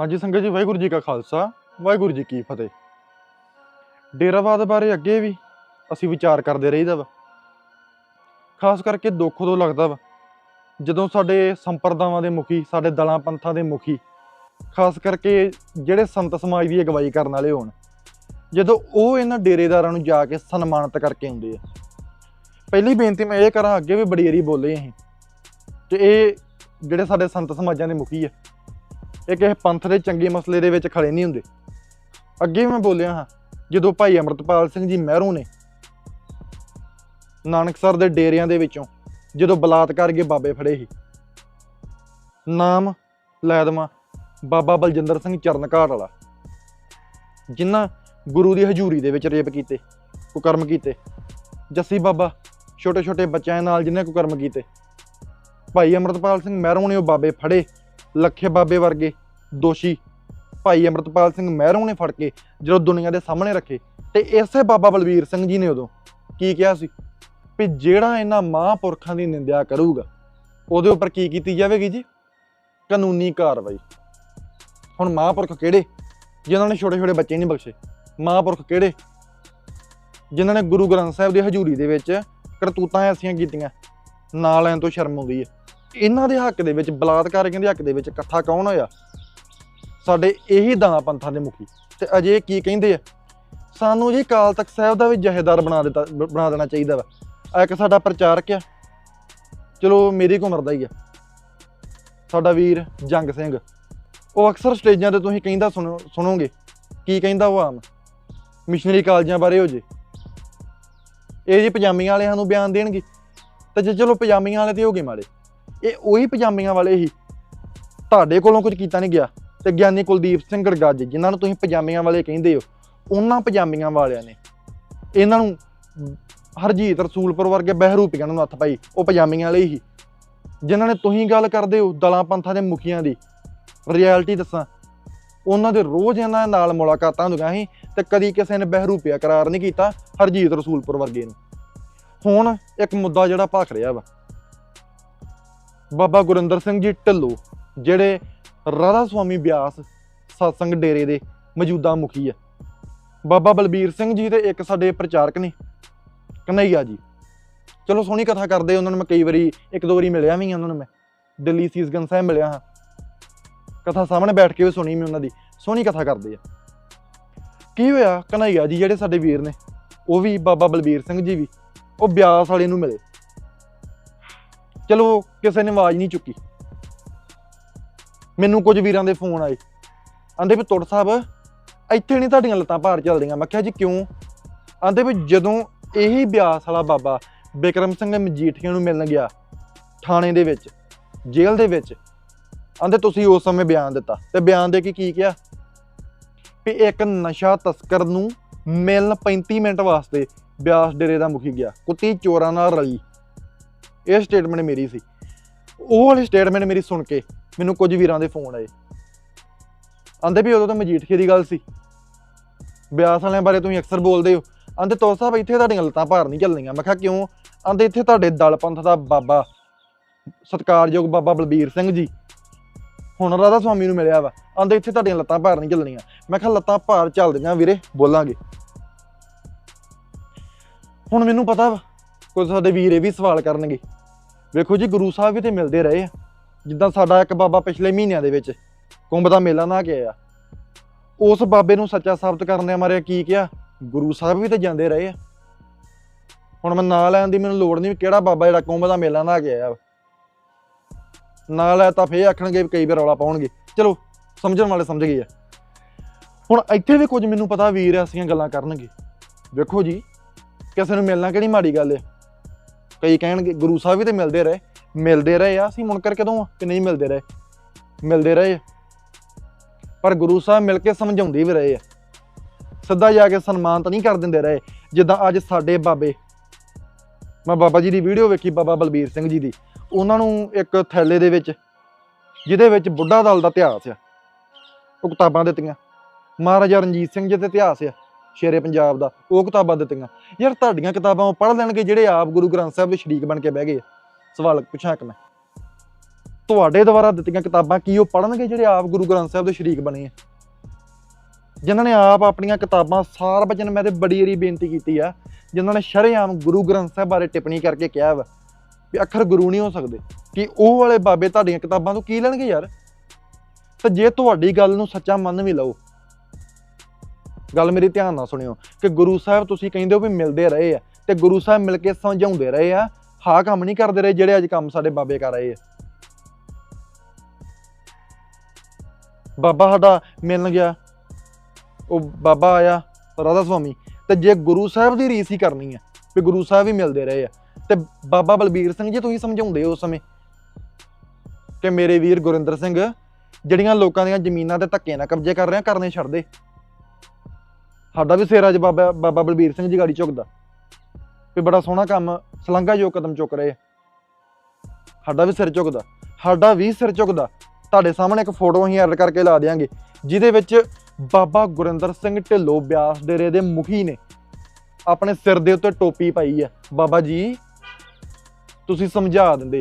ਹਾਂਜੀ ਸੰਗਤ ਜੀ, ਵਾਹਿਗੁਰੂ ਜੀ ਕਾ ਖਾਲਸਾ, ਵਾਹਿਗੁਰੂ ਜੀ ਕੀ ਫਤਿਹ। ਡੇਰਾਵਾਦ ਬਾਰੇ ਅੱਗੇ ਵੀ ਅਸੀਂ ਵਿਚਾਰ ਕਰਦੇ ਰਹੀਦਾ ਵਾ। ਖਾਸ ਕਰਕੇ ਦੁੱਖ ਉਦੋਂ ਲੱਗਦਾ ਵਾ, ਜਦੋਂ ਸਾਡੇ ਸੰਪਰਦਾਵਾਂ ਦੇ ਮੁਖੀ, ਸਾਡੇ ਦਲਾਂ ਪੰਥਾਂ ਦੇ ਮੁਖੀ, ਖਾਸ ਕਰਕੇ ਜਿਹੜੇ ਸੰਤ ਸਮਾਜ ਦੀ ਅਗਵਾਈ ਕਰਨ ਵਾਲੇ ਹੋਣ, ਜਦੋਂ ਉਹ ਇਹਨਾਂ ਡੇਰੇਦਾਰਾਂ ਨੂੰ ਜਾ ਕੇ ਸਨਮਾਨਿਤ ਕਰਕੇ ਆਉਂਦੇ ਆ। ਪਹਿਲੀ ਬੇਨਤੀ ਮੈਂ ਇਹ ਕਰਾਂ, ਅੱਗੇ ਵੀ ਬੜੀ ਏਰੀ ਬੋਲੇ ਅਸੀਂ, ਕਿ ਇਹ ਜਿਹੜੇ ਸਾਡੇ ਸੰਤ ਸਮਾਜਾਂ ਦੇ ਮੁਖੀ ਆ ਇਹ ਕਿਸੇ ਪੰਥ ਦੇ ਚੰਗੇ ਮਸਲੇ ਦੇ ਵਿੱਚ ਖੜੇ ਨਹੀਂ ਹੁੰਦੇ। ਅੱਗੇ ਵੀ ਮੈਂ ਬੋਲਿਆ ਹਾਂ, ਜਦੋਂ ਭਾਈ ਅਮਰਤਪਾਲ ਸਿੰਘ ਜੀ ਮਹਿਰੂ ਨੇ ਨਾਨਕਸਰ ਦੇ ਡੇਰਿਆਂ ਦੇ ਵਿੱਚੋਂ ਜਦੋਂ ਬਲਾਤਕਾਰ ਕੇ ਬਾਬੇ ਫੜੇ ਸੀ, ਨਾਮ ਲੈ ਦੇਵਾਂ ਬਾਬਾ ਬਲਜਿੰਦਰ ਸਿੰਘ ਚਰਨਘਾਟ ਵਾਲਾ, ਜਿਨ੍ਹਾਂ ਗੁਰੂ ਦੀ ਹਜ਼ੂਰੀ ਦੇ ਵਿੱਚ ਰੇਪ ਕੀਤੇ, ਕੁਕਰਮ ਕੀਤੇ, ਜੱਸੀ ਬਾਬਾ ਛੋਟੇ ਛੋਟੇ ਬੱਚਿਆਂ ਨਾਲ ਜਿਨ੍ਹਾਂ ਕੁਕਰਮ ਕੀਤੇ। ਭਾਈ ਅਮਰਤਪਾਲ ਸਿੰਘ ਮਹਿਰੂ ਨੇ ਉਹ ਬਾਬੇ ਫੜੇ, ਲੱਖੇ ਬਾਬੇ ਵਰਗੇ ਦੋਸ਼ੀ ਭਾਈ ਅਮਰਤਪਾਲ ਸਿੰਘ ਮਹਿਰੋਂ ਨੇ ਫੜ ਕੇ ਜਦੋਂ ਦੁਨੀਆ ਦੇ ਸਾਹਮਣੇ ਰੱਖੇ ਤੇ ਇਸੇ ਬਾਬਾ ਬਲਵੀਰ ਸਿੰਘ ਜੀ ਨੇ ਉਦੋਂ ਕੀ ਕਿਹਾ ਸੀ ਵੀ ਜਿਹੜਾ ਇਹਨਾਂ ਮਹਾਂਪੁਰਖਾਂ ਦੀ ਨਿੰਦਿਆ ਕਰੂਗਾ, ਉਹਦੇ ਉੱਪਰ ਕੀ ਕੀਤੀ ਜਾਵੇਗੀ ਜੀ? ਕਾਨੂੰਨੀ ਕਾਰਵਾਈ। ਹੁਣ ਮਹਾਂਪੁਰਖ ਕਿਹੜੇ? ਜਿਨ੍ਹਾਂ ਨੇ ਛੋਟੇ ਛੋਟੇ ਬੱਚੇ ਨਹੀਂ ਬਖਸ਼ੇ। ਮਹਾਂਪੁਰਖ ਕਿਹੜੇ? ਜਿਨ੍ਹਾਂ ਨੇ ਗੁਰੂ ਗ੍ਰੰਥ ਸਾਹਿਬ ਦੀ ਹਜ਼ੂਰੀ ਦੇ ਵਿੱਚ ਕਰਤੂਤਾਂ ਐਸੀਆਂ ਕੀਤੀਆਂ, ਨਾਂ ਲੈਣ ਤੋਂ ਸ਼ਰਮ ਆਉਂਦੀ ਹੈ। ਇਹਨਾਂ ਦੇ ਹੱਕ ਦੇ ਵਿੱਚ ਬਲਾਤਕਾਰੀਆਂ ਦੇ ਹੱਕ ਦੇ ਵਿੱਚ ਇਕੱਠਾ ਕੌਣ ਹੋਇਆ? ਸਾਡੇ ਇਹੀ ਦਾਣਾ ਪੰਥਾਂ ਦੇ ਮੁਖੀ। ਤੇ ਅਜੇ ਕੀ ਕਹਿੰਦੇ ਆ? ਸਾਨੂੰ ਜੀ ਕਾਲ ਤਖਤ ਸਾਹਿਬ ਦਾ ਵੀ ਜਹੇਦਾਰ ਬਣਾ ਦਿੱਤਾ ਬ- ਬਣਾ ਦੇਣਾ ਚਾਹੀਦਾ ਵਾ। ਆ ਇੱਕ ਸਾਡਾ ਪ੍ਰਚਾਰਕ ਆ। ਚਲੋ ਮੇਰੀ ਉਮਰ ਦਾ ਹੀ ਆ। ਸਾਡਾ ਵੀਰ ਜੰਗ ਸਿੰਘ। ਉਹ ਅਕਸਰ ਸਟੇਜਾਂ ਤੇ ਤੁਸੀਂ ਕਹਿੰਦਾ ਸੁਣੋ ਸੁਣੋਗੇ। ਕੀ ਕਹਿੰਦਾ ਉਹ ਆਮ? ਮਿਸ਼ਨਰੀ ਕਾਲਜਾਂ ਬਾਰੇ ਹੋ ਜੇ। ਇਹ ਜੀ ਪਜਾਮੀਆਂ ਵਾਲਿਆਂ ਨੂੰ ਬਿਆਨ ਦੇਣਗੇ। ਤੇ ਜੇ ਚਲੋ ਪਜਾਮੀਆਂ ਵਾਲੇ ਤੇ ਹੋ ਗਏ ਮਾੜੇ। ਇਹ ਉਹੀ ਪਜਾਮੀਆਂ ਵਾਲੇ ਹੀ। ਤੁਹਾਡੇ ਕੋਲੋਂ ਕੁਝ ਕੀਤਾ ਨਹੀਂ ਗਿਆ। ਤੇ ਗਿਆਨੀ ਕੁਲਦੀਪ ਸਿੰਘ ਗੜਗੱਜ, ਜਿਨ੍ਹਾਂ ਨੂੰ ਤੁਸੀਂ ਪਜਾਮੀਆਂ ਵਾਲੇ ਕਹਿੰਦੇ ਹੋ, ਉਹਨਾਂ ਪਜਾਮੀਆਂ ਵਾਲਿਆਂ ਨੇ ਇਹਨਾਂ ਨੂੰ ਹਰਜੀਤ ਰਸੂਲਪੁਰ ਵਰਗੇ ਬਹਿਰੂਪੀਆਂ ਨੂੰ ਹੱਥ ਪਾਈ, ਉਹ ਪਜਾਮੀਆਂ ਵਾਲੇ ਹੀ ਜਿਨ੍ਹਾਂ ਨੇ ਤੁਸੀਂ ਗੱਲ ਕਰਦੇ ਹੋ ਦਲਾਂ ਪੰਥਾਂ ਦੇ ਮੁਖੀਆਂ ਦੀ, ਰਿਐਲਿਟੀ ਦੱਸਾਂ, ਉਹਨਾਂ ਦੇ ਰੋਜ਼ ਇਹਨਾਂ ਨਾਲ ਮੁਲਾਕਾਤਾਂ ਹੁੰਦੀਆਂ ਸੀ ਤੇ ਕਦੀ ਕਿਸੇ ਨੇ ਬਹਿਰੂਪੀਆ ਕਰਾਰ ਨਹੀਂ ਕੀਤਾ ਹਰਜੀਤ ਰਸੂਲਪੁਰ ਵਰਗੇ ਨੂੰ। ਹੁਣ ਇੱਕ ਮੁੱਦਾ ਜਿਹੜਾ ਭਖ ਰਿਹਾ ਵਾ, ਬਾਬਾ ਗੁਰਿੰਦਰ ਸਿੰਘ ਜੀ ਢਿੱਲੋਂ, ਜਿਹੜੇ ਰਾਧਾ ਸੁਆਮੀ ਬਿਆਸ ਸਤਸੰਗ ਡੇਰੇ ਦੇ ਮੌਜੂਦਾ ਮੁਖੀ ਆ। ਬਾਬਾ ਬਲਬੀਰ ਸਿੰਘ ਜੀ ਤੇ ਇੱਕ ਸਾਡੇ ਪ੍ਰਚਾਰਕ ਨੇ, ਕਨਈਆ ਜੀ। ਚਲੋ ਸੋਹਣੀ ਕਥਾ ਕਰਦੇ ਉਹਨਾਂ ਨੂੰ ਮੈਂ ਕਈ ਵਾਰੀ, ਇੱਕ ਦੋ ਵਾਰੀ ਮਿਲਿਆ ਵੀ ਹਾਂ ਉਹਨਾਂ ਨੂੰ ਮੈਂ। ਦਿੱਲੀ ਸੀਸਗੰਜ ਸਾਹਿਬ ਮਿਲਿਆ ਹਾਂ। ਕਥਾ ਸਾਹਮਣੇ ਬੈਠ ਕੇ ਵੀ ਸੁਣੀ ਮੈਂ ਉਹਨਾਂ ਦੀ। ਸੋਹਣੀ ਕਥਾ ਕਰਦੇ ਆ। ਕੀ ਹੋਇਆ, ਕਨਈਆ ਜੀ ਜਿਹੜੇ ਸਾਡੇ ਵੀਰ ਨੇ, ਉਹ ਵੀ ਬਾਬਾ ਬਲਬੀਰ ਸਿੰਘ ਜੀ ਵੀ, ਉਹ ਬਿਆਸ ਵਾਲੇ ਨੂੰ ਮਿਲੇ। ਚਲੋ, ਕਿਸੇ ਨੇ ਆਵਾਜ਼ ਨਹੀਂ ਚੁੱਕੀ। ਮੈਨੂੰ ਕੁਝ ਵੀਰਾਂ ਦੇ ਫੋਨ ਆਏ। ਆਂਦੇ ਵੀ ਤੁਰ ਸਾਹਿਬ, ਇੱਥੇ ਨਹੀਂ ਤੁਹਾਡੀਆਂ ਲੱਤਾਂ ਭਾਰ ਚੱਲਦੀਆਂ। ਮੈਂ ਕਿਹਾ ਜੀ ਕਿਉਂ? ਆਂਦੇ ਵੀ ਜਦੋਂ ਇਹੀ ਬਿਆਸ ਵਾਲਾ ਬਾਬਾ ਬਿਕਰਮ ਸਿੰਘ ਮਜੀਠੀਆ ਨੂੰ ਮਿਲਣ ਗਿਆ ਥਾਣੇ ਦੇ ਵਿੱਚ, ਜੇਲ੍ਹ ਦੇ ਵਿੱਚ, ਆਂਦੇ ਤੁਸੀਂ ਉਸ ਸਮੇਂ ਬਿਆਨ ਦਿੱਤਾ। ਤੇ ਬਿਆਨ ਦੇ ਕੇ ਕੀ ਕਿਹਾ? ਵੀ ਇੱਕ ਨਸ਼ਾ ਤਸਕਰ ਨੂੰ ਮਿਲਣ 35 ਮਿੰਟ ਵਾਸਤੇ ਬਿਆਸ ਡੇਰੇ ਦਾ ਮੁਖੀ ਗਿਆ। ਕੁੱਤੀ ਚੋਰਾਂ ਨਾਲ ਰਲੀ। ਇਹ ਸਟੇਟਮੈਂਟ ਮੇਰੀ ਸੀ। ਉਹ ਵਾਲੀ ਸਟੇਟਮੈਂਟ ਮੇਰੀ ਸੁਣ ਕੇ ਮੈਨੂੰ ਕੁਝ ਵੀਰਾਂ ਦੇ ਫੋਨ ਆਏ। ਆਂਦੇ ਵੀ ਉਦੋਂ ਤਾਂ ਮਜੀਠੀਏ ਦੀ ਗੱਲ ਸੀ। ਬਿਆਸ ਵਾਲਿਆਂ ਬਾਰੇ ਤੁਸੀਂ ਅਕਸਰ ਬੋਲਦੇ ਹੋ। ਆਂਦੇ ਤੋ ਸਾਹਿਬ, ਇੱਥੇ ਤੁਹਾਡੀਆਂ ਲੱਤਾਂ ਭਾਰ ਨਹੀਂ ਚੱਲਣੀਆਂ। ਮੈਂ ਕਿਹਾ, ਕਿਉਂ? ਆਂਦੇ ਇੱਥੇ ਤੁਹਾਡੇ ਦਲ ਪੰਥ ਦਾ ਬਾਬਾ, ਸਤਿਕਾਰਯੋਗ ਬਾਬਾ ਬਲਬੀਰ ਸਿੰਘ ਜੀ। ਹੁਣ ਰਾਧਾ ਸੁਆਮੀ ਨੂੰ ਮਿਲਿਆ ਵਾ। ਆਂਦੇ ਇੱਥੇ ਤੁਹਾਡੀਆਂ ਲੱਤਾਂ ਭਾਰ ਨਹੀਂ ਚੱਲਣੀਆਂ। ਮੈਂ ਕਿਹਾ, ਲੱਤਾਂ ਭਾਰ ਚੱਲਦੀਆਂ ਵੀਰੇ, ਬੋਲਾਂਗੇ। ਹੁਣ ਮੈਨੂੰ ਪਤਾ ਵਾ, ਕੁਝ ਸਾਡੇ ਵੀਰ ਇਹ ਵੀ ਸਵਾਲ ਕਰਨਗੇ। ਵੇਖੋ ਜੀ, ਗੁਰੂ ਸਾਹਿਬ ਵੀ ਤੇ ਮਿਲਦੇ ਰਹੇ ਆ। ਜਿੱਦਾਂ ਸਾਡਾ ਇੱਕ ਬਾਬਾ ਪਿਛਲੇ ਮਹੀਨਿਆਂ ਦੇ ਵਿੱਚ ਕੁੰਭ ਦਾ ਮੇਲਾ ਨਾ ਕੇ ਆਇਆ। ਉਸ ਬਾਬੇ ਨੂੰ ਸੱਚਾ ਸਾਬਤ ਕਰਨ ਦੇ ਮਾਰੇ ਕੀ ਕਿਹਾ? ਗੁਰੂ ਸਾਹਿਬ ਵੀ ਤਾਂ ਜਾਂਦੇ ਰਹੇ ਆ। ਹੁਣ ਮੈਂ ਨਾਂ ਲੈਣ ਦੀ ਮੈਨੂੰ ਲੋੜ ਨਹੀਂ ਵੀ ਕਿਹੜਾ ਬਾਬਾ ਜਿਹੜਾ ਕੁੰਭ ਦਾ ਮੇਲਾ ਨਾ ਕੇ ਆਇਆ ਵਾ। ਨਾਂ ਲੈ ਤਾਂ ਫੇਰ ਆਖਣਗੇ ਵੀ ਕਈ ਵਾਰ ਰੌਲਾ ਪਾਉਣਗੇ। ਚਲੋ, ਸਮਝਣ ਵਾਲੇ ਸਮਝ ਗਏ ਆ। ਹੁਣ ਇੱਥੇ ਵੀ ਕੁਝ ਮੈਨੂੰ ਪਤਾ ਵੀਰ ਐਸੀਆਂ ਗੱਲਾਂ ਕਰਨਗੇ। ਵੇਖੋ ਜੀ, ਕਿਸੇ ਨੂੰ ਮਿਲਣਾ ਕਿਹੜੀ ਮਾੜੀ ਗੱਲ ਹੈ ਕਈ ਕਹਿਣਗੇ, ਗੁਰੂ ਸਾਹਿਬ ਵੀ ਤੇ ਮਿਲਦੇ ਰਹੇ। ਮਿਲਦੇ ਰਹੇ ਆ, ਅਸੀਂ ਮੁਨਕਰ ਕਦੋਂ ਆ ਕਿ ਨਹੀਂ ਮਿਲਦੇ ਰਹੇ? ਮਿਲਦੇ ਰਹੇ ਆ। ਪਰ ਗੁਰੂ ਸਾਹਿਬ ਮਿਲ ਕੇ ਸਮਝਾਉਂਦੇ ਵੀ ਰਹੇ ਆ। ਸਿੱਧਾ ਜਾ ਕੇ ਸਨਮਾਨ ਤਾਂ ਨਹੀਂ ਕਰ ਦਿੰਦੇ ਰਹੇ, ਜਿੱਦਾਂ ਅੱਜ ਸਾਡੇ ਬਾਬੇ। ਮੈਂ ਬਾਬਾ ਜੀ ਦੀ ਵੀਡੀਓ ਵੇਖੀ, ਬਾਬਾ ਬਲਬੀਰ ਸਿੰਘ ਜੀ ਦੀ। ਉਹਨਾਂ ਨੂੰ ਇੱਕ ਥੈਲੇ ਦੇ ਵਿੱਚ, ਜਿਹਦੇ ਵਿੱਚ ਬੁੱਢਾ ਦਲ ਦਾ ਇਤਿਹਾਸ ਆ। ਉਹ ਕਿਤਾਬਾਂ ਦਿੱਤੀਆਂ। ਮਹਾਰਾਜਾ ਰਣਜੀਤ ਸਿੰਘ ਜੀ ਦਾ ਇਤਿਹਾਸ ਆ, ਸ਼ੇਰੇ ਪੰਜਾਬ ਦਾ। ਉਹ ਕਿਤਾਬਾਂ ਦਿੱਤੀਆਂ। ਯਾਰ ਤੁਹਾਡੀਆਂ ਕਿਤਾਬਾਂ ਉਹ ਪੜ੍ਹ ਲੈਣਗੇ ਜਿਹੜੇ ਆਪ ਗੁਰੂ ਗ੍ਰੰਥ ਸਾਹਿਬ ਦੇ ਸ਼ਰੀਕ ਬਣ ਕੇ ਬਹਿ ਗਏ ਆ। ਸਵਾਲ ਪੁੱਛਾਂ ਇੱਕ ਮੈਂ। ਤੁਹਾਡੇ ਦੁਆਰਾ ਦਿੱਤੀਆਂ ਕਿਤਾਬਾਂ ਕੀ ਉਹ ਪੜ੍ਹਨਗੇ ਜਿਹੜੇ ਆਪ ਗੁਰੂ ਗ੍ਰੰਥ ਸਾਹਿਬ ਦੇ ਸ਼ਰੀਕ ਬਣੇ ਆ? ਜਿਨ੍ਹਾਂ ਨੇ ਆਪ ਆਪਣੀਆਂ ਕਿਤਾਬਾਂ ਸਾਰ ਬਚਨ ਮੈਂ ਤੇ ਬੜੀ ਰੀ ਬੇਨਤੀ ਕੀਤੀ ਆ, ਜਿਨ੍ਹਾਂ ਨੇ ਸ਼ਰੇਆਮ ਗੁਰੂ ਗ੍ਰੰਥ ਸਾਹਿਬ ਬਾਰੇ ਟਿੱਪਣੀ ਕਰਕੇ ਕਿਹਾ ਵਾ ਵੀ ਅੱਖਰ ਗੁਰੂ ਨਹੀਂ ਹੋ ਸਕਦੇ। ਕਿ ਉਹ ਵਾਲੇ ਬਾਬੇ ਤੁਹਾਡੀਆਂ ਕਿਤਾਬਾਂ ਤੋਂ ਕੀ ਲੈਣਗੇ ਯਾਰ? ਤੇ ਜੇ ਤੁਹਾਡੀ ਗੱਲ ਨੂੰ ਸੱਚਾ ਮੰਨ ਵੀ ਲਓ, ਗੱਲ ਮੇਰੀ ਧਿਆਨ ਨਾਲ ਸੁਣਿਓ, ਕਿ ਗੁਰੂ ਸਾਹਿਬ ਤੁਸੀਂ ਕਹਿੰਦੇ ਹੋ ਵੀ ਮਿਲਦੇ ਰਹੇ ਆ, ਤੇ ਗੁਰੂ ਸਾਹਿਬ ਮਿਲ ਕੇ ਸਮਝਾਉਂਦੇ ਰਹੇ ਆ ਹਾਂ, ਕੰਮ ਨਹੀਂ ਕਰਦੇ ਰਹੇ ਜਿਹੜੇ ਅੱਜ ਕੰਮ ਸਾਡੇ ਬਾਬੇ ਕਰ ਰਹੇ ਆ। ਬਾਬਾ ਸਾਡਾ ਮਿਲਣ ਗਿਆ। ਉਹ ਬਾਬਾ ਆਇਆ, ਰਾਧਾ ਸੁਆਮੀ। ਤੇ ਜੇ ਗੁਰੂ ਸਾਹਿਬ ਦੀ ਰੀਸ ਹੀ ਕਰਨੀ ਆ, ਵੀ ਗੁਰੂ ਸਾਹਿਬ ਹੀ ਮਿਲਦੇ ਰਹੇ ਆ, ਤੇ ਬਾਬਾ ਬਲਬੀਰ ਸਿੰਘ ਜੀ ਤੁਸੀਂ ਸਮਝਾਉਂਦੇ ਹੋ ਉਸ ਸਮੇਂ ਕਿ ਮੇਰੇ ਵੀਰ ਗੁਰਿੰਦਰ ਸਿੰਘ, ਜਿਹੜੀਆਂ ਲੋਕਾਂ ਦੀਆਂ ਜ਼ਮੀਨਾਂ ਤੇ ਧੱਕੇ ਨਾਲ ਕਬਜ਼ੇ ਕਰ ਰਹੇ ਆ, ਕਰਨੇ ਛੱਡ ਦੇ। ਸਾਡਾ ਵੀ ਸਿਰ ਅੱਜ ਬਾਬਾ ਬਾਬਾ ਬਲਬੀਰ ਸਿੰਘ ਜੀ ਗਾੜੀ ਝੁਕਦਾ। ਵੀ ਬੜਾ ਸੋਹਣਾ ਕੰਮ ਸਲੰਘਾ ਕਦਮ ਚੁੱਕ ਰਹੇ ਆ। ਸਾਡਾ ਵੀ ਸਿਰ ਝੁਕਦਾ ਸਾਡਾ ਵੀ ਸਿਰ ਝੁਕਦਾ ਤੁਹਾਡੇ ਸਾਹਮਣੇ ਇੱਕ ਫੋਟੋ ਅਸੀਂ ਐਡ ਕਰਕੇ ਲਾ ਦਿਆਂਗੇ, ਜਿਹਦੇ ਵਿੱਚ ਬਾਬਾ ਗੁਰਿੰਦਰ ਸਿੰਘ ਢਿੱਲੋਂ ਬਿਆਸ ਡੇਰੇ ਦੇ ਮੁਖੀ ਨੇ ਆਪਣੇ ਸਿਰ ਦੇ ਉੱਤੇ ਟੋਪੀ ਪਾਈ ਹੈ ਬਾਬਾ ਜੀ, ਤੁਸੀਂ ਸਮਝਾ ਦਿੰਦੇ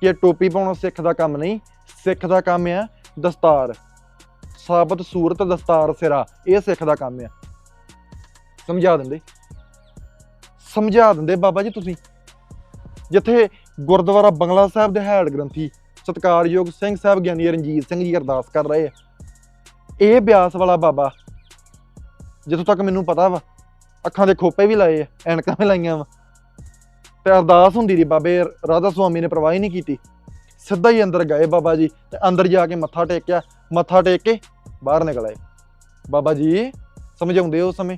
ਕਿ ਇਹ ਟੋਪੀ ਪਾਉਣਾ ਸਿੱਖ ਦਾ ਕੰਮ ਨਹੀਂ, ਸਿੱਖ ਦਾ ਕੰਮ ਹੈ ਦਸਤਾਰ। ਸਾਬਤ ਸੂਰਤ ਦਸਤਾਰ ਸਿਰਾ, ਇਹ ਸਿੱਖ ਦਾ ਕੰਮ ਹੈ ਸਮਝਾ ਦਿੰਦੇ। ਸਮਝਾ ਦਿੰਦੇ ਬਾਬਾ ਜੀ ਤੁਸੀਂ। ਜਿੱਥੇ ਗੁਰਦੁਆਰਾ ਬੰਗਲਾ ਸਾਹਿਬ ਦੇ ਹੈਡ ਗ੍ਰੰਥੀ ਸਤਕਾਰਯੋਗ ਸਿੰਘ ਸਾਹਿਬ ਗਿਆਨੀ ਰਣਜੀਤ ਸਿੰਘ ਜੀ ਅਰਦਾਸ ਕਰ ਰਹੇ ਆ। ਇਹ ਬਿਆਸ ਵਾਲਾ ਬਾਬਾ, ਜਿੱਥੋਂ ਤੱਕ ਮੈਨੂੰ ਪਤਾ ਵਾ, ਅੱਖਾਂ ਦੇ ਖੋਪੇ ਵੀ ਲਾਏ ਆ, ਐਨਕਾਂ ਵੀ ਲਾਈਆਂ ਵਾ। ਤੇ ਅਰਦਾਸ ਹੁੰਦੀ ਰਹੀ ਬਾਬੇ, ਰਾਧਾ ਸੁਆਮੀ ਨੇ ਪ੍ਰਵਾਹ ਹੀ ਨਹੀਂ ਕੀਤੀ। ਸਿੱਧਾ ਹੀ ਅੰਦਰ ਗਏ ਬਾਬਾ ਜੀ ਤੇ ਅੰਦਰ ਜਾ ਕੇ ਮੱਥਾ ਟੇਕਿਆ, ਮੱਥਾ ਟੇਕ ਕੇ ਬਾਹਰ ਨਿਕਲ ਆਏ। ਬਾਬਾ ਜੀ, ਸਮਝਾਉਂਦੇ ਹੋ ਉਸ ਸਮੇਂ?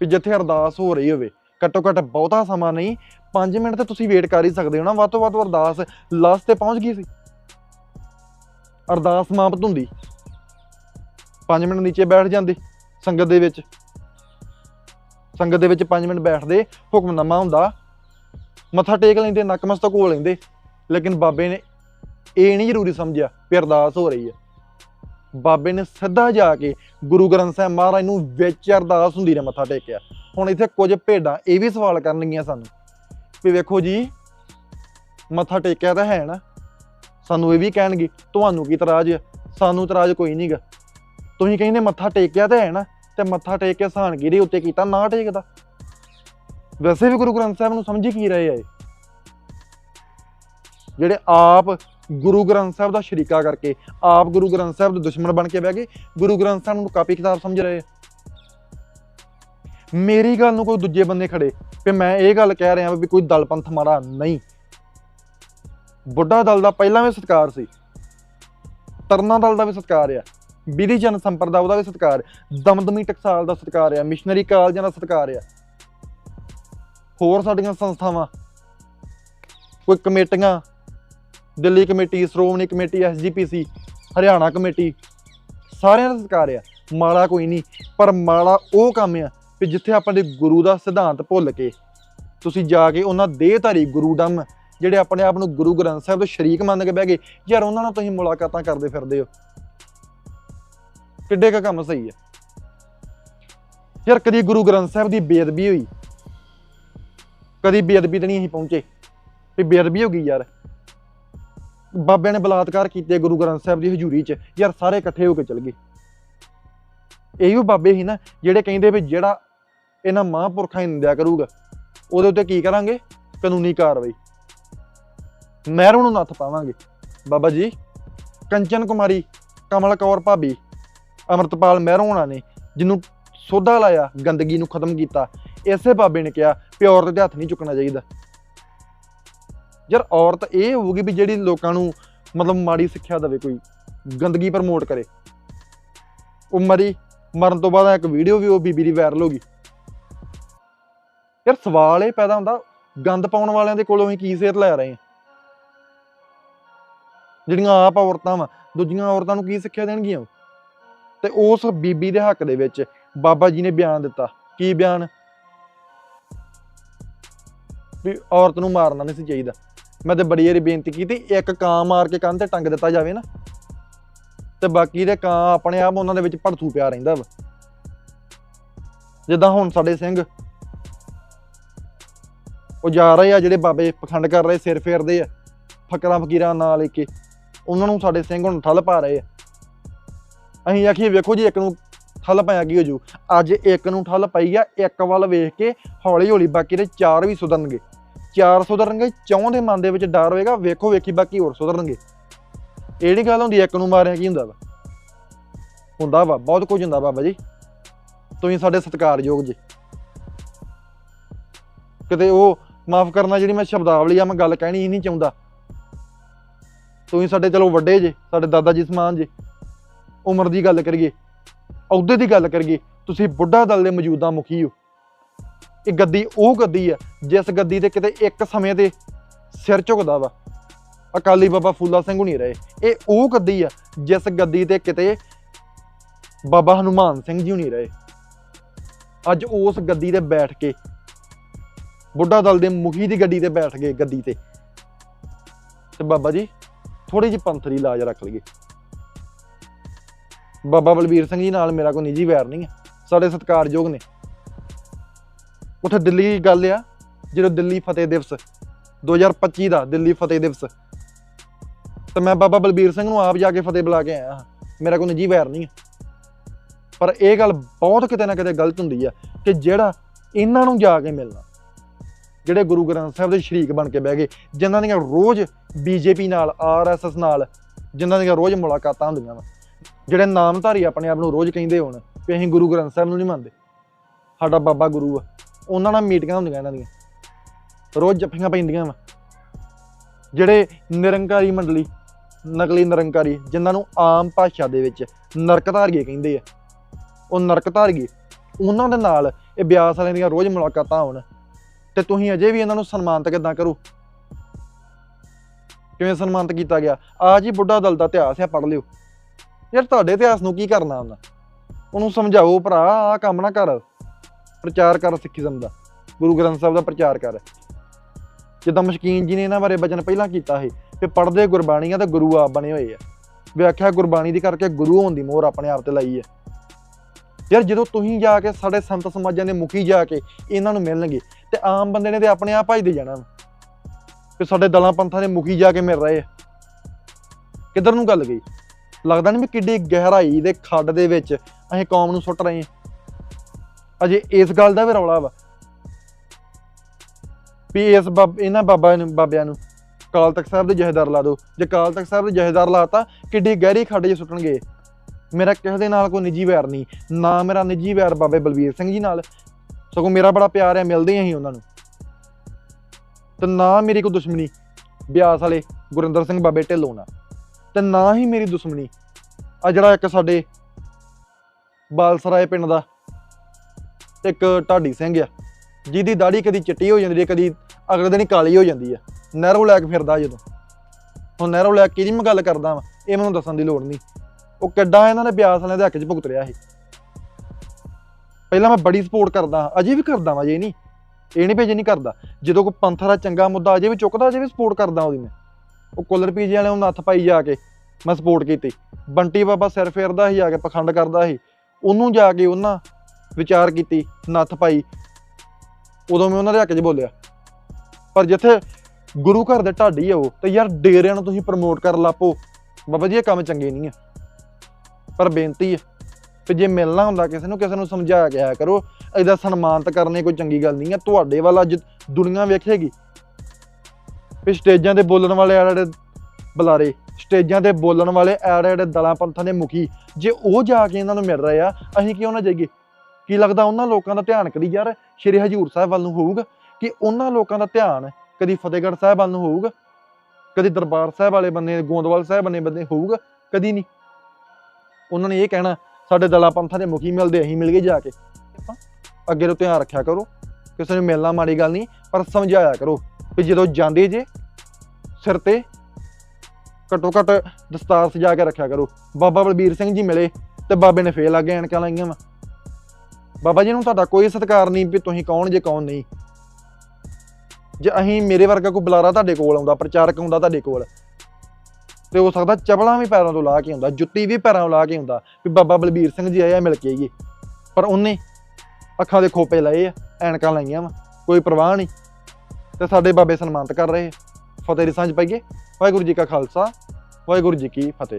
ਵੀ ਜਿੱਥੇ ਅਰਦਾਸ ਹੋ ਰਹੀ ਹੋਵੇ, ਘੱਟੋ ਘੱਟ ਬਹੁਤਾ ਸਮਾਂ ਨਹੀਂ 5 ਮਿੰਟ ਤੇ ਤੁਸੀਂ ਵੇਟ ਕਰ ਹੀ ਸਕਦੇ ਹੋ ਨਾ, ਵੱਧ ਤੋਂ ਵੱਧ ਅਰਦਾਸ ਲਾਸਟ ਤੇ ਪਹੁੰਚ ਗਈ ਸੀ। ਅਰਦਾਸ ਸਮਾਪਤ ਹੁੰਦੀ। 5 ਮਿੰਟ ਨੀਚੇ ਬੈਠ ਜਾਂਦੇ, ਸੰਗਤ ਦੇ ਵਿੱਚ। ਸੰਗਤ ਦੇ ਵਿੱਚ 5 ਮਿੰਟ ਬੈਠਦੇ ਹੁਕਮਨਾਮਾ ਹੁੰਦਾ। ਮੱਥਾ ਟੇਕ ਲੈਂਦੇ ਨਕਮਸਤਕ ਹੋ ਲੈਂਦੇ, ਲੇਕਿਨ ਬਾਬੇ ਨੇ ਇਹ ਨਹੀਂ ਜ਼ਰੂਰੀ ਸਮਝਿਆ ਵੀ ਅਰਦਾਸ ਹੋ ਰਹੀ ਹੈ। ਬਾਬੇ ਨੇ ਸਿੱਧਾ ਜਾ ਕੇ ਗੁਰੂ ਗ੍ਰੰਥ ਸਾਹਿਬ ਮਹਾਰਾਜ ਨੂੰ ਵਿੱਚ ਅਰਦਾਸ ਹੁੰਦੀ ਨੇ ਮੱਥਾ ਟੇਕਿਆ। ਹੁਣ ਇੱਥੇ ਕੁਝ ਭੇਡਾਂ ਇਹ ਵੀ ਸਵਾਲ ਕਰਨਗੀਆਂ ਸਾਨੂੰ ਵੀ ਵੇਖੋ ਜੀ, ਮੱਥਾ ਟੇਕਿਆ ਤਾਂ ਹੈ ਨਾ, ਸਾਨੂੰ ਇਹ ਵੀ ਕਹਿਣਗੇ, ਤੁਹਾਨੂੰ ਕੀ ਤਰਾਜ ਹੈ ਸਾਨੂੰ ਇਤਰਾਜ਼ ਕੋਈ ਨਹੀਂਗਾ ਤੁਸੀਂ ਕਹਿੰਦੇ ਮੱਥਾ ਟੇਕਿਆ ਤਾਂ ਹੈ ਨਾ, ਤੇ ਮੱਥਾ ਟੇਕ ਕੇ ਸਹਾਨਗੀਰੀ ਉੱਤੇ ਕੀਤਾ, ਨਾ ਟੇਕਦਾ। ਵੈਸੇ ਵੀ ਗੁਰੂ ਗ੍ਰੰਥ ਸਾਹਿਬ ਨੂੰ ਸਮਝੀ ਕੀ ਰਹੇ ਆ ਜਿਹੜੇ ਆਪ ਗੁਰੂ ਗ੍ਰੰਥ ਸਾਹਿਬ ਦਾ ਸ਼ਰੀਕਾ ਕਰਕੇ ਆਪ ਗੁਰੂ ਗ੍ਰੰਥ ਸਾਹਿਬ ਦੇ ਦੁਸ਼ਮਣ ਬਣ ਕੇ ਬਹਿ ਗਏ। ਗੁਰੂ ਗ੍ਰੰਥ ਸਾਹਿਬ ਨੂੰ ਕਾਪੀ ਕਿਤਾਬ ਸਮਝ ਰਹੇ। ਮੇਰੀ ਗੱਲ ਨੂੰ ਕੋਈ ਦੂਜੇ ਬੰਦੇ ਖੜੇ, ਵੀ ਮੈਂ ਇਹ ਗੱਲ ਕਹਿ ਰਿਹਾ ਵੀ ਕੋਈ ਦਲ ਪੰਥ ਮਾੜਾ ਨਹੀਂ। ਬੁੱਢਾ ਦਲ ਦਾ ਪਹਿਲਾਂ ਵੀ ਸਤਿਕਾਰ ਸੀ। ਤਰਨਾ ਦਲ ਦਾ ਵੀ ਸਤਿਕਾਰ ਆ। ਵਿਧੀ ਜਨ ਸੰਪਰਦਾ ਉਹਦਾ ਵੀ ਸਤਿਕਾਰ। ਦਮਦਮੀ ਟਕਸਾਲ ਦਾ ਸਤਿਕਾਰ ਆ। ਮਿਸ਼ਨਰੀ ਕਾਲਜਾਂ ਦਾ ਸਤਿਕਾਰ ਆ। ਹੋਰ ਸਾਡੀਆਂ ਸੰਸਥਾਵਾਂ, ਕੋਈ ਕਮੇਟੀਆਂ Delhi committee, Shiromani committee SGPC Haryana committee, ਸਾਰਿਆਂ ਦਾ ਸਤਿਕਾਰ ਆ। ਮਾੜਾ ਕੋਈ ਨਹੀਂ, ਪਰ ਮਾੜਾ ਉਹ ਕੰਮ ਆ ਵੀ ਜਿੱਥੇ ਆਪਣੇ ਗੁਰੂ ਦਾ ਸਿਧਾਂਤ ਭੁੱਲ ਕੇ ਤੁਸੀਂ ਜਾ ਕੇ ਉਹਨਾਂ ਦੇਹਧਾਰੀ ਗੁਰੂਡਮ, ਜਿਹੜੇ ਆਪਣੇ ਆਪ ਨੂੰ ਗੁਰੂ ਗ੍ਰੰਥ ਸਾਹਿਬ ਤੋਂ ਸ਼ਰੀਕ ਮੰਨ ਕੇ ਬਹਿ ਗਏ, ਯਾਰ ਉਹਨਾਂ ਨਾਲ ਤੁਸੀਂ ਮੁਲਾਕਾਤਾਂ ਕਰਦੇ ਫਿਰਦੇ ਹੋ। ਕਿੱਡੇ ਕਾ ਕੰਮ ਸਹੀ ਹੈ ਯਾਰ ਕਦੀ ਗੁਰੂ ਗ੍ਰੰਥ ਸਾਹਿਬ ਦੀ ਬੇਅਦਬੀ ਹੋਈ? ਕਦੀ ਬੇਅਦਬੀ ਤੇ ਨਹੀਂ ਅਸੀਂ ਪਹੁੰਚੇ? ਵੀ ਬੇਅਦਬੀ ਹੋ ਗਈ ਯਾਰ। ਬਾਬਿਆਂ ਨੇ ਬਲਾਤਕਾਰ ਕੀਤੇ ਗੁਰੂ ਗ੍ਰੰਥ ਸਾਹਿਬ ਦੀ ਹਜ਼ੂਰੀ 'ਚ, ਯਾਰ ਸਾਰੇ ਇਕੱਠੇ ਹੋ ਕੇ ਚੱਲ ਗਏ। ਇਹੋ ਬਾਬੇ ਹੀ ਨਾ, ਜਿਹੜੇ ਕਹਿੰਦੇ ਵੀ ਜਿਹੜਾ ਇਹਨਾਂ ਮਹਾਂਪੁਰਖਾਂ ਦੀ ਨਿੰਦਿਆ ਕਰੂਗਾ, ਉਹਦੇ ਉੱਤੇ ਕੀ ਕਰਾਂਗੇ? ਕਾਨੂੰਨੀ ਕਾਰਵਾਈ। ਮਹਿਰੂ ਨੂੰ ਨੱਥ ਪਾਵਾਂਗੇ। ਬਾਬਾ ਜੀ, ਕੰਚਨ ਕੁਮਾਰੀ, ਕਮਲ ਕੌਰ ਭਾਬੀ, ਅਮਰਤਪਾਲ ਮਹਿਰੂ ਹੋਣਾ ਨੇ, ਜਿਹਨੂੰ ਸੋਧਾ ਲਾਇਆ, ਗੰਦਗੀ ਨੂੰ ਖਤਮ ਕੀਤਾ, ਇਸੇ ਬਾਬੇ ਨੇ ਕਿਹਾ, ਪਿਓਰ ਦੇ ਹੱਥ ਨਹੀਂ ਚੁੱਕਣਾ ਚਾਹੀਦਾ। ਯਾਰ ਔਰਤ ਇਹ ਹੋਊਗੀ ਵੀ ਜਿਹੜੀ ਲੋਕਾਂ ਨੂੰ ਮਤਲਬ ਮਾੜੀ ਸਿੱਖਿਆ ਦੇਵੇ, ਕੋਈ ਗੰਦਗੀ ਪ੍ਰਮੋਟ ਕਰੇ। ਉਹ ਮਰੀ, ਮਰਨ ਤੋਂ ਬਾਅਦ ਇੱਕ ਵੀਡੀਓ ਵੀ ਉਹ ਬੀਬੀ ਦੀ ਵਾਇਰਲ ਹੋ ਗਈ। ਯਾਰ ਸਵਾਲ ਇਹ ਪੈਦਾ ਹੁੰਦਾ, ਗੰਦ ਪਾਉਣ ਵਾਲਿਆਂ ਦੇ ਕੋਲੋਂ ਹੀ ਕੀ ਸਿਹਤ ਲੈ ਰਹੇ ਆ ਜਿਹੜੀਆਂ ਆਪ ਔਰਤਾਂ ਵਾ, ਦੂਜੀਆਂ ਔਰਤਾਂ ਨੂੰ ਕੀ ਸਿੱਖਿਆ ਦੇਣਗੀਆਂ? ਤੇ ਉਸ ਬੀਬੀ ਦੇ ਹੱਕ ਦੇ ਵਿੱਚ ਬਾਬਾ ਜੀ ਨੇ ਬਿਆਨ ਦਿੱਤਾ। ਕੀ ਬਿਆਨ? ਵੀ ਔਰਤ ਨੂੰ ਮਾਰਨਾ ਨਹੀਂ ਸੀ ਚਾਹੀਦਾ। ਮੈਂ ਤੇ ਬੜੀ ਵਾਰੀ ਬੇਨਤੀ ਕੀਤੀ, ਇੱਕ ਕਾਂ ਮਾਰ ਕੇ ਕੰਨ ਤੇ ਟੰਗ ਦਿੱਤਾ ਜਾਵੇ ਨਾ। ਤੇ ਬਾਕੀ ਦੇ ਕਾਂ ਆਪਣੇ ਆਪ ਉਹਨਾਂ ਦੇ ਵਿੱਚ ਭੜਥੂ ਪਿਆ ਰਹਿੰਦਾ ਵਾ। ਜਿੱਦਾਂ ਹੁਣ ਸਾਡੇ ਸਿੰਘ, ਉਹ ਜਾ ਰਹੇ ਆ ਜਿਹੜੇ ਬਾਬੇ ਪਖੰਡ ਕਰ ਰਹੇ, ਸਿਰ ਫੇਰਦੇ ਆ, ਫਕਰਾਂ ਫਕੀਰਾਂ ਨਾਂ ਲੈ ਕੇ ਉਹਨਾਂ ਨੂੰ ਸਾਡੇ ਸਿੰਘ ਹੁਣ ਠੱਲ ਪਾ ਰਹੇ ਆ। ਅਸੀਂ ਆਖੀਏ, ਵੇਖੋ ਜੀ, ਇੱਕ ਨੂੰ ਠੱਲ ਪਾਇਆ ਕੀ ਹੋ ਜੂ ਅੱਜ ਇੱਕ ਨੂੰ ਠੱਲ ਪਈ ਆ, ਇੱਕ ਵੱਲ ਵੇਖ ਕੇ ਹੌਲੀ ਹੌਲੀ ਬਾਕੀ ਦੇ ਚਾਰ ਵੀ ਸੁਧਰਨਗੇ। ਚਾਰ ਸੁਧਰਨਗੇ ਚੌਂ ਦੇ ਮਨ ਦੇ ਵਿੱਚ ਡਰ ਹੋਏਗਾ, ਵੇਖੋ, ਵੇਖੀ ਬਾਕੀ ਹੋਰ ਸੁਧਰਨਗੇ ਇਹ ਨੀ ਗੱਲ ਹੁੰਦੀ ਇੱਕ ਨੂੰ ਮਾਰਿਆ ਕੀ ਹੁੰਦਾ ਵਾ? ਹੁੰਦਾ ਵਾ, ਬਹੁਤ ਕੁਝ ਹੁੰਦਾ ਬਾਬਾ ਜੀ। ਤੁਸੀਂ ਸਾਡੇ ਸਤਿਕਾਰਯੋਗ ਜੀ। ਕਿਤੇ ਉਹ ਮਾਫ ਕਰਨਾ ਜਿਹੜੀ ਮੈਂ ਸ਼ਬਦਾਵਲੀ ਆ, ਮੈਂ ਗੱਲ ਕਹਿਣੀ ਹੀ ਨਹੀਂ ਚਾਹੁੰਦਾ। ਤੁਸੀਂ ਸਾਡੇ ਚਲੋ ਵੱਡੇ ਜੇ, ਸਾਡੇ ਦਾਦਾ ਜੀ ਸਮਾਨ ਜੇ। ਉਮਰ ਦੀ ਗੱਲ ਕਰੀਏ, ਅਹੁਦੇ ਦੀ ਗੱਲ ਕਰੀਏ, ਤੁਸੀਂ ਬੁੱਢਾ ਦਲ ਦੇ ਮੌਜੂਦਾ ਮੁਖੀ ਹੋ। ਇਹ ਗੱਦੀ, ਉਹ ਗੱਦੀ ਆ, ਜਿਸ ਗੱਦੀ ਤੇ ਕਿਤੇ ਇੱਕ ਸਮੇਂ ਤੇ ਸਿਰ ਝੁਕਦਾ ਵਾ। ਅਕਾਲੀ ਬਾਬਾ ਫੂਲਾ ਸਿੰਘ ਹੁਣੀ ਰਹੇ। ਇਹ ਉਹ ਗੱਦੀ ਆ, ਜਿਸ ਗੱਦੀ ਤੇ ਕਿਤੇ ਬਾਬਾ ਹਨੂਮਾਨ ਸਿੰਘ ਜੀ ਹੁਣੀ ਰਹੇ। ਅੱਜ ਉਸ ਗੱਦੀ ਤੇ ਬੈਠ ਕੇ, ਬੁੱਢਾ ਦਲ ਦੇ ਮੁਖੀ ਦੀ ਗੱਡੀ ਤੇ ਬੈਠ ਗਏ ਗੱਦੀ ਤੇ। ਤੇ ਬਾਬਾ ਜੀ ਥੋੜੀ ਜਿਹੀ ਪੰਥਰੀ ਲਾਜ ਰੱਖ ਲਈਏ। ਬਾਬਾ ਬਲਬੀਰ ਸਿੰਘ ਜੀ ਨਾਲ ਮੇਰਾ ਕੋਈ ਨਿੱਜੀ ਵੈਰ ਨਹੀਂ ਹੈ ਸਾਡੇ ਸਤਿਕਾਰਯੋਗ ਨੇ। ਉੱਥੇ ਦਿੱਲੀ ਦੀ ਗੱਲ ਆ, ਜਦੋਂ ਦਿੱਲੀ ਫਤਿਹ ਦਿਵਸ 2025 ਦਾ ਦਿੱਲੀ ਫਤਿਹ ਦਿਵਸ। ਤੇ ਮੈਂ ਬਾਬਾ ਬਲਬੀਰ ਸਿੰਘ ਨੂੰ ਆਪ ਜਾ ਕੇ ਫਤਿਹ ਬੁਲਾ ਕੇ ਆਇਆ ਹਾਂ। ਮੇਰਾ ਕੋਈ ਨਿੱਜੀ ਵੈਰ ਨਹੀਂ ਪਰ ਇਹ ਗੱਲ ਬਹੁਤ ਕਿਤੇ ਨਾ ਕਿਤੇ ਗਲਤ ਹੁੰਦੀ ਆ ਕਿ ਜਿਹੜਾ ਇਹਨਾਂ ਨੂੰ ਜਾ ਕੇ ਮਿਲਣਾ, ਜਿਹੜੇ ਗੁਰੂ ਗ੍ਰੰਥ ਸਾਹਿਬ ਦੇ ਸ਼ਰੀਕ ਬਣ ਕੇ ਬਹਿ ਗਏ, ਜਿਨ੍ਹਾਂ ਦੀਆਂ ਰੋਜ਼ ਬੀਜੇਪੀ ਨਾਲ ਆਰਐਸਐਸ ਨਾਲ, ਜਿਨ੍ਹਾਂ ਦੀਆਂ ਰੋਜ਼ ਮੁਲਾਕਾਤਾਂ ਹੁੰਦੀਆਂ ਵਾ, ਜਿਹੜੇ ਨਾਮਧਾਰੀ ਆਪਣੇ ਆਪ ਨੂੰ ਰੋਜ਼ ਕਹਿੰਦੇ ਹੋਣ ਵੀ ਅਸੀਂ ਗੁਰੂ ਗ੍ਰੰਥ ਸਾਹਿਬ ਨੂੰ ਨਹੀਂ ਮੰਨਦੇ। ਸਾਡਾ ਬਾਬਾ ਗੁਰੂ ਆ। ਉਹਨਾਂ ਨਾਲ ਮੀਟਿੰਗਾਂ ਹੁੰਦੀਆਂ ਇਹਨਾਂ ਦੀਆਂ। ਰੋਜ਼ ਜੱਫੀਆਂ ਪੈਂਦੀਆਂ ਵਾ। ਜਿਹੜੇ ਨਿਰੰਕਾਰੀ ਮੰਡਲੀ, ਨਕਲੀ ਨਿਰੰਕਾਰੀ, ਜਿਨ੍ਹਾਂ ਨੂੰ ਆਮ ਭਾਸ਼ਾ ਦੇ ਵਿੱਚ ਨਰਕਧਾਰੀਏ ਕਹਿੰਦੇ ਆ, ਉਹ ਨਰਕਧਾਰੀਏ, ਉਹਨਾਂ ਦੇ ਨਾਲ ਇਹ ਬਿਆਸ ਵਾਲਿਆਂ ਦੀਆਂ ਰੋਜ਼ ਮੁਲਾਕਾਤਾਂ ਹੋਣ, ਤੇ ਤੁਸੀਂ ਅਜੇ ਵੀ ਇਹਨਾਂ ਨੂੰ ਸਨਮਾਨਿਤ ਕਿੱਦਾਂ ਕਰੋ? ਕਿਵੇਂ ਸਨਮਾਨਿਤ ਕੀਤਾ ਗਿਆ? ਆ ਜੀ ਬੁੱਢਾ ਦਲ ਦਾ ਇਤਿਹਾਸ ਆ, ਪੜ੍ਹ ਲਿਓ। ਯਾਰ ਤੁਹਾਡੇ ਇਤਿਹਾਸ ਨੂੰ ਕੀ ਕਰਨਾ ਹੁੰਦਾ ਉਹਨੂੰ ਸਮਝਾਓ ਭਰਾ ਆ ਕੰਮ ਨਾ ਕਰ। ਪ੍ਰਚਾਰ ਕਰ ਸਿੱਖੀਜ਼ਮ ਦਾ, ਗੁਰੂ ਗ੍ਰੰਥ ਸਾਹਿਬ ਦਾ ਪ੍ਰਚਾਰ ਕਰ। ਜਿੱਦਾਂ ਮਸ਼ਕੀਨ ਜੀ ਨੇ ਇਹਨਾਂ ਬਾਰੇ ਬਚਨ ਪਹਿਲਾਂ ਕੀਤਾ ਸੀ ਕਿ ਪੜ੍ਹਦੇ ਗੁਰਬਾਣੀਆਂ ਤਾਂ ਗੁਰੂ ਆਪ ਬਣੇ ਹੋਏ ਆ। ਵਿਆਖਿਆ ਗੁਰਬਾਣੀ ਦੀ ਕਰਕੇ ਗੁਰੂ ਹੋਣ ਦੀ ਮੋਹਰ ਆਪਣੇ ਆਪ ਤੇ ਲਾਈ ਹੈ ਯਾਰ ਜਦੋਂ ਤੁਸੀਂ ਜਾ ਕੇ ਸਾਡੇ ਸੰਤ ਸਮਾਜਾਂ ਦੇ ਮੁਖੀ ਜਾ ਕੇ ਇਹਨਾਂ ਨੂੰ ਮਿਲਣਗੇ, ਤੇ ਆਮ ਬੰਦੇ ਨੇ ਤੇ ਆਪਣੇ ਆਪ ਭਜਦੇ ਜਾਣਾ ਵਾ। ਕਿ ਸਾਡੇ ਦਲਾਂ ਪੰਥਾਂ ਦੇ ਮੁਖੀ ਜਾ ਕੇ ਮਿਲ ਰਹੇ ਆ। ਕਿੱਧਰ ਨੂੰ ਗੱਲ ਗਈ? ਲੱਗਦਾ ਨਹੀਂ ਵੀ ਕਿੱਡੀ ਗਹਿਰਾਈ ਦੇ ਖੱਡ ਦੇ ਵਿੱਚ ਅਸੀਂ ਕੌਮ ਨੂੰ ਸੁੱਟ ਰਹੇ ਹਾਂ ਅਜੇ ਇਸ ਗੱਲ ਦਾ ਵੀ ਰੌਲਾ ਵਾ। ਵੀ ਇਸ ਬਾਬ, ਇਹਨਾਂ ਬਾਬਾ ਨੂੰ, ਬਾਬਿਆਂ ਨੂੰ ਕਾਲ ਤਖਤ ਸਾਹਿਬ ਦੇ ਜਹੇਦਾਰ ਲਾ ਦਿਓ। ਜੇ ਕਾਲ ਤਖਤ ਸਾਹਿਬ ਦੇ ਜਹੇਦਾਰ ਲਾਤਾ ਕਿੱਡੀ ਗਹਿਰੀ ਖੱਡ 'ਚ ਸੁੱਟਣਗੇ। ਮੇਰਾ ਕਿਸੇ ਦੇ ਨਾਲ ਕੋਈ ਨਿੱਜੀ ਵੈਰ ਨਹੀਂ। ਨਾ ਮੇਰਾ ਨਿੱਜੀ ਵੈਰ ਬਾਬੇ ਬਲਬੀਰ ਸਿੰਘ ਜੀ ਨਾਲ। ਸਗੋਂ ਮੇਰਾ ਬੜਾ ਪਿਆਰ ਹੈ, ਮਿਲਦੇ ਅਸੀਂ ਉਹਨਾਂ ਨੂੰ। ਤੇ ਨਾ ਮੇਰੀ ਕੋਈ ਦੁਸ਼ਮਣੀ ਬਿਆਸ ਵਾਲੇ ਗੁਰਿੰਦਰ ਸਿੰਘ ਬਾਬੇ ਢਿੱਲੋਂ ਨਾਲ। ਤੇ ਨਾ ਹੀ ਮੇਰੀ ਦੁਸ਼ਮਣੀ। ਆ ਜਿਹੜਾ ਇੱਕ ਸਾਡੇ ਬਾਲਸਰਾਏ ਪਿੰਡ ਦਾ ਇੱਕ ਢਾਡੀ ਸਿੰਘ ਆ, ਜਿਹਦੀ ਦਾੜੀ ਕਦੀ ਚਿੱਟੀ ਹੋ ਜਾਂਦੀ ਹੈ, ਕਦੀ ਅਗਲੇ ਦਿਨ ਹੀ ਕਾਲੀ ਹੋ ਜਾਂਦੀ ਆ ਨਹਿਰੋ ਲੈ ਕੇ ਫਿਰਦਾ ਜਦੋਂ। ਹੁਣ ਨਹਿਰੋ ਲੈ ਕੇ ਕਿਹਦੀ ਮੈਂ ਗੱਲ ਕਰਦਾ ਵਾਂ, ਇਹ ਮੈਨੂੰ ਦੱਸਣ ਦੀ ਲੋੜ ਨਹੀਂ। ਉਹ ਕਿੱਡਾ ਇਹਨਾਂ ਨੇ ਬਿਆਸ ਵਾਲਿਆਂ ਦੇ ਹੱਕ 'ਚ ਭੁਗਤ ਰਿਹਾ ਸੀ। ਪਹਿਲਾਂ ਮੈਂ ਬੜੀ ਸਪੋਰਟ ਕਰਦਾ ਅਜੇ ਵੀ ਕਰਦਾ ਵਾਂ, ਜੇ ਨਹੀਂ, ਇਹ ਨਹੀਂ ਭੇਜੇ ਨਹੀਂ ਕਰਦਾ। ਜਦੋਂ ਕੋਈ ਪੰਥ ਦਾ ਚੰਗਾ ਮੁੱਦਾ ਅਜੇ ਵੀ ਚੁੱਕਦਾ, ਅਜੇ ਵੀ ਸਪੋਰਟ ਕਰਦਾ ਉਹਦੀ ਮੈਂ। ਉਹ ਕੁੱਲਰ ਪੀਜੇ ਵਾਲਿਆਂ ਨੂੰ ਨੱਥ ਪਾਈ ਜਾ ਕੇ ਮੈਂ ਸਪੋਰਟ ਕੀਤੀ। ਬੰਟੀ ਬਾਬਾ ਸਿਰ ਫੇਰਦਾ ਸੀ ਆ ਕੇ ਪਖੰਡ ਕਰਦਾ ਸੀ। ਉਹਨੂੰ ਜਾ ਕੇ ਉਹਨਾਂ ਵਿਚਾਰ ਕੀਤੀ, ਨੱਥ ਪਾਈ। ਉਦੋਂ ਮੈਂ ਉਹਨਾਂ ਦੇ ਹੱਕ 'ਚ ਬੋਲਿਆ। ਪਰ ਜਿੱਥੇ ਗੁਰੂ ਘਰ ਦੇ ਢਾਡੀ ਆ ਉਹ, ਤੇ ਯਾਰ ਡੇਰਿਆਂ ਨੂੰ ਤੁਸੀਂ ਪ੍ਰਮੋਟ ਕਰਨ ਲਾਪੋ, ਬਾਬਾ ਜੀ, ਇਹ ਕੰਮ ਚੰਗੇ ਨਹੀਂ ਆ। ਪਰ ਬੇਨਤੀ ਹੈ ਕਿ ਜੇ ਮਿਲਣਾ ਹੁੰਦਾ ਕਿਸੇ ਨੂੰ ਕਿਸੇ ਨੂੰ ਸਮਝਾਇਆ ਗਿਆ ਕਰੋ। ਇਹਦਾ ਸਨਮਾਨਤ ਕਰਨੇ ਕੋਈ ਚੰਗੀ ਗੱਲ ਨਹੀਂ ਹੈ ਤੁਹਾਡੇ ਵੱਲ ਅੱਜ ਦੁਨੀਆ ਵੇਖੇਗੀ। ਵੀ ਸਟੇਜਾਂ ਤੇ ਬੋਲਣ ਵਾਲੇ ਆੜੇ ਬੁਲਾਰੇ, ਸਟੇਜਾਂ ਤੇ ਬੋਲਣ ਵਾਲੇ ਆੜੇ ਆੜੇ ਦਲਾਂ ਪੰਥਾਂ ਦੇ ਮੁਖੀ, ਜੇ ਉਹ ਜਾ ਕੇ ਇਹਨਾਂ ਨੂੰ ਮਿਲ ਰਹੇ ਆ, ਅਸੀਂ ਕਿਉਂ ਨਾ ਜਾਈਏ? ਕੀ ਲੱਗਦਾ ਉਹਨਾਂ ਲੋਕਾਂ ਦਾ ਧਿਆਨ ਕਦੀ ਯਾਰ ਸ਼੍ਰੀ ਹਜੂਰ ਸਾਹਿਬ ਵੱਲ ਨੂੰ ਹੋਊਗਾ? ਕਿ ਉਹਨਾਂ ਲੋਕਾਂ ਦਾ ਧਿਆਨ ਕਦੀ ਫਤਿਹਗੜ੍ਹ ਸਾਹਿਬ ਵੱਲ ਨੂੰ ਹੋਊਗਾ? ਕਦੀ ਦਰਬਾਰ ਸਾਹਿਬ ਵਾਲੇ ਬੰਨੇ, ਗੋਂਦਵਾਲ ਸਾਹਿਬ ਬੰਨੇ ਬੰਨੇ ਹੋਊਗਾ? ਕਦੀ ਨਹੀਂ। ਉਹਨਾਂ ਨੇ ਇਹ ਕਹਿਣਾ, ਸਾਡੇ ਦਲਾਂ ਪੰਥਾਂ ਦੇ ਮੁਖੀ ਮਿਲਦੇ, ਅਸੀਂ ਮਿਲ ਗਏ ਜਾ ਕੇ। ਅੱਗੇ ਤੋਂ ਧਿਆਨ ਰੱਖਿਆ ਕਰੋ, ਕਿਸੇ ਨੂੰ ਮਿਲਣਾ ਮਾੜੀ ਗੱਲ ਨਹੀਂ, ਪਰ ਸਮਝਾਇਆ ਕਰੋ ਵੀ ਜਦੋਂ ਜਾਂਦੇ ਜੇ, ਸਿਰ ਤੇ ਘੱਟੋ ਘੱਟ ਦਸਤਾਰ ਸਜਾ ਕੇ ਰੱਖਿਆ ਕਰੋ। ਬਾਬਾ ਬਲਬੀਰ ਸਿੰਘ ਜੀ ਮਿਲੇ ਤੇ ਬਾਬੇ ਨੇ ਫੇਰ ਲੱਗੇ ਐਨਕਾਂ ਲਾਈਆਂ ਵਾ। ਬਾਬਾ ਜੀ ਨੂੰ ਤੁਹਾਡਾ ਕੋਈ ਸਤਿਕਾਰ ਨਹੀਂ ਵੀ ਤੁਸੀਂ ਕੌਣ ਜੇ ਕੌਣ ਨਹੀਂ। ਜੇ ਅਸੀਂ ਮੇਰੇ ਵਰਗਾ ਕੋਈ ਬੁਲਾਰਾ ਤੁਹਾਡੇ ਕੋਲ ਆਉਂਦਾ, ਪ੍ਰਚਾਰਕ ਆਉਂਦਾ ਤੁਹਾਡੇ ਕੋਲ, ਤੇ ਹੋ ਸਕਦਾ ਚਪਲਾਂ ਵੀ ਪੈਰਾਂ ਤੋਂ ਲਾ ਕੇ ਆਉਂਦਾ, ਜੁੱਤੀ ਵੀ ਪੈਰਾਂ ਤੋਂ ਲਾ ਕੇ ਆਉਂਦਾ ਵੀ ਬਾਬਾ ਬਲਬੀਰ ਸਿੰਘ ਜੀ ਆਇਆ, ਮਿਲ ਕੇ ਆਈਏ। ਪਰ ਉਹਨੇ ਅੱਖਾਂ ਦੇ ਖੋਪੇ ਲਏ ਆ, ਐਨਕਾਂ ਲਾਈਆਂ ਵਾ, ਕੋਈ ਪ੍ਰਵਾਹ ਨਹੀਂ। ਤੇ ਸਾਡੇ ਬਾਬੇ ਸਨਮਾਨਿਤ ਕਰ ਰਹੇ ਫਤਿਹ ਦੀ ਸਾਂਝ ਪਾਈਏ। ਵਾਹਿਗੁਰੂ ਜੀ ਕਾ ਖਾਲਸਾ, ਵਾਹਿਗੁਰੂ ਜੀ ਕੀ ਫਤਿਹ।